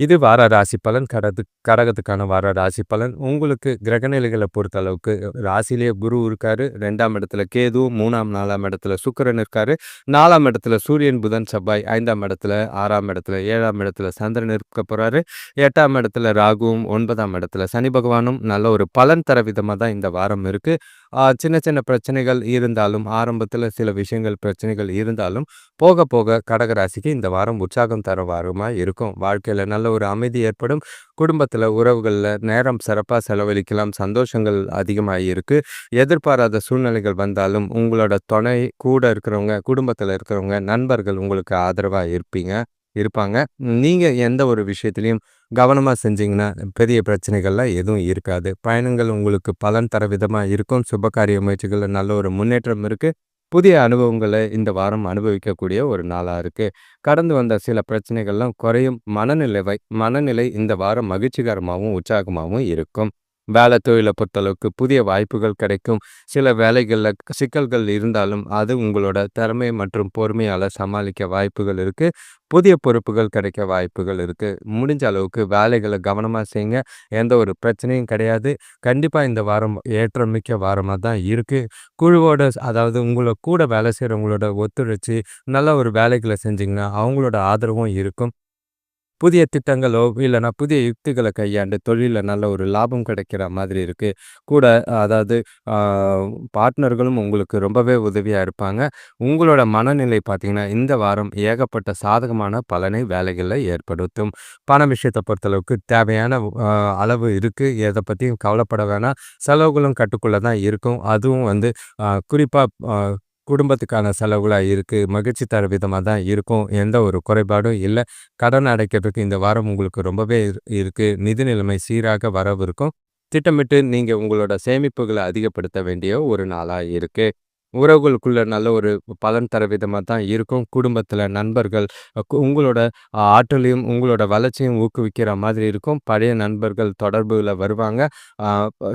இது வார ராசி பலன் கடது கடகத்துக்கான வார ராசி பலன். உங்களுக்கு கிரகநிலைகளை பொறுத்த அளவுக்கு ராசிலேயே குரு இருக்காரு. ரெண்டாம் இடத்துல கேது மூணாம் நாலாம் இடத்துல சுக்கரன் இருக்காரு. நாலாம் இடத்துல சூரியன் புதன் செவ்வாய் ஐந்தாம் இடத்துல ஆறாம் இடத்துல ஏழாம் இடத்துல சந்திரன் இருக்க போறாரு. எட்டாம் இடத்துல ராகுவும் ஒன்பதாம் இடத்துல சனி பகவானும் நல்ல ஒரு பலன் தர விதமாக தான் இந்த வாரம் இருக்கு. சின்ன சின்ன பிரச்சனைகள் இருந்தாலும் ஆரம்பத்தில் சில விஷயங்கள் பிரச்சனைகள் இருந்தாலும் போக போக கடகராசிக்கு இந்த வாரம் உற்சாகம் தர வாரமாக இருக்கும். வாழ்க்கையில் நல்ல நல்ல ஒரு அமைதி ஏற்படும். குடும்பத்தில் உறவுகளில் நேரம் சிறப்பாக செலவழிக்கலாம். சந்தோஷங்கள் அதிகமாக இருக்குது எதிர்பாராத சூழ்நிலைகள் வந்தாலும் உங்களோட துணை கூட இருக்கிறவங்க குடும்பத்தில் இருக்கிறவங்க நண்பர்கள் உங்களுக்கு ஆதரவாக இருப்பீங்க. இருப்பாங்க. நீங்கள் எந்த ஒரு விஷயத்துலையும் கவனமாக செஞ்சிங்கன்னா பெரிய பிரச்சனைகள்லாம் எதுவும் இருக்காது. பயணங்கள் உங்களுக்கு பலன் தர விதமாக இருக்கும். சுபகாரிய முயற்சிகளில் நல்ல ஒரு முன்னேற்றம் இருக்குது புதிய அனுபவங்களை இந்த வாரம் அனுபவிக்கக்கூடிய ஒரு நாளாக இருக்குது கடந்து வந்த சில பிரச்சனைகள்லாம் குறையும் மனநிலை மனநிலை இந்த வாரம் மகிழ்ச்சிகரமாகவும் உற்சாகமாகவும் இருக்கும். வேலை தொழிலை பொறுத்தளவுக்கு புதிய வாய்ப்புகள் கிடைக்கும். சில வேலைகளில் சிக்கல்கள் இருந்தாலும் அது உங்களோட திறமை மற்றும் பொறுமையால் சமாளிக்க வாய்ப்புகள் இருக்குது புதிய பொறுப்புகள் கிடைக்க வாய்ப்புகள் இருக்குது முடிஞ்ச அளவுக்கு வேலைகளை கவனமாக செய்யுங்க. எந்த ஒரு பிரச்சனையும் கிடையாது. கண்டிப்பாக இந்த வாரம் ஏற்றமிக்க வாரமாக தான் இருக்குது குழுவோட அதாவது உங்களை கூட வேலை செய்கிறவங்களோட ஒத்துழைச்சி நல்ல ஒரு வேலைகளை செஞ்சிங்கன்னா அவங்களோட ஆதரவும் இருக்கும். புதிய திட்டங்களோ இல்லைனா புதிய யுக்திகளை கையாண்டு தொழிலில் நல்ல ஒரு லாபம் கிடைக்கிற மாதிரி இருக்குது கூட அதாவது பார்ட்னர்களும் உங்களுக்கு ரொம்பவே உதவியாக இருப்பாங்க. உங்களோட மனநிலை பார்த்திங்கன்னா இந்த வாரம் ஏகப்பட்ட சாதகமான பலனை வேலைகளில் ஏற்படுத்தும். பண விஷயத்தை பொறுத்தளவுக்கு தேவையான அளவு இருக்குது எதை பற்றியும் கவலைப்பட வேணாம். செலவுகளும் கட்டுக்குள்ளே தான் இருக்கும். அதுவும் வந்து குறிப்பாக குடும்பத்துக்கான செலவுகளாக இருக்குது மகிழ்ச்சி தர விதமாக தான் இருக்கும் எந்த ஒரு குறைபாடும் இல்லை. கடன் அடைக்கிறதுக்கு இந்த வாரம் உங்களுக்கு ரொம்பவே இருக்குது நிதி நிலைமை சீராக வரவு இருக்கும். திட்டமிட்டு நீங்கள் உங்களோட சேமிப்புகளை அதிகப்படுத்த வேண்டிய ஒரு நாளாக இருக்குது உறவுகளுக்குள்ள நல்ல ஒரு பலன் தர விதமாக தான் இருக்கும். குடும்பத்தில் நண்பர்கள் உங்களோட ஆற்றலையும் உங்களோட வளர்ச்சியும் ஊக்குவிக்கிற மாதிரி இருக்கும். பழைய நண்பர்கள் தொடர்புல வருவாங்க.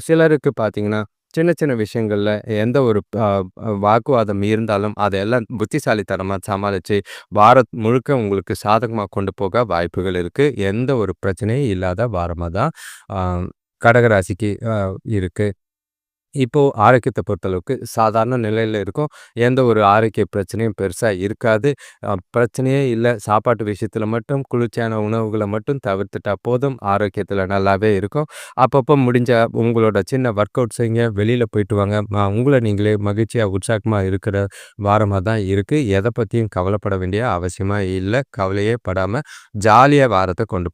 சிலருக்கு பார்த்தீங்கன்னா சின்ன சின்ன விஷயங்களில் எந்த ஒரு வாக்குவாதம் இருந்தாலும் அதையெல்லாம் புத்திசாலித்தனமாக சமாளித்து வாரம் முழுக்க உங்களுக்கு சாதகமாக கொண்டு போக வாய்ப்புகள் இருக்குது எந்த ஒரு பிரச்சனையும் இல்லாத வாரமாக தான் கடகராசிக்கு இருக்குது இப்போது ஆரோக்கியத்தை பொறுத்தளவுக்கு சாதாரண நிலையில் இருக்கும். எந்த ஒரு ஆரோக்கிய பிரச்சனையும் பெருசாக இருக்காது. பிரச்சனையே இல்லை. சாப்பாட்டு விஷயத்தில் மட்டும் குளிர்ச்சியான உணவுகளை மட்டும் தவிர்த்துட்டா போதும். ஆரோக்கியத்தில் நல்லாவே இருக்கும். அப்பப்போ முடிஞ்ச உங்களோட சின்ன ஒர்க் அவுட் செய்யுங்க வெளியில் போயிட்டு வாங்க. உங்களை நீங்களே மகிழ்ச்சியாக உற்சாகமாக இருக்கிற வாரமாக தான் இருக்குது எதை பற்றியும் கவலைப்பட வேண்டிய அவசியமாக இல்லை. கவலையே படாமல் ஜாலியாக வாரத்தை கொண்டு